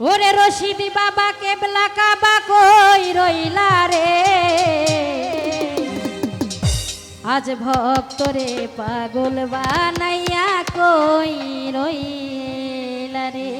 ওরে রশিদি বাবা কেবলা কাবা কই রইলা রে? আজ ভক্তরে পাগল বানাইয়া কই রইলা রে?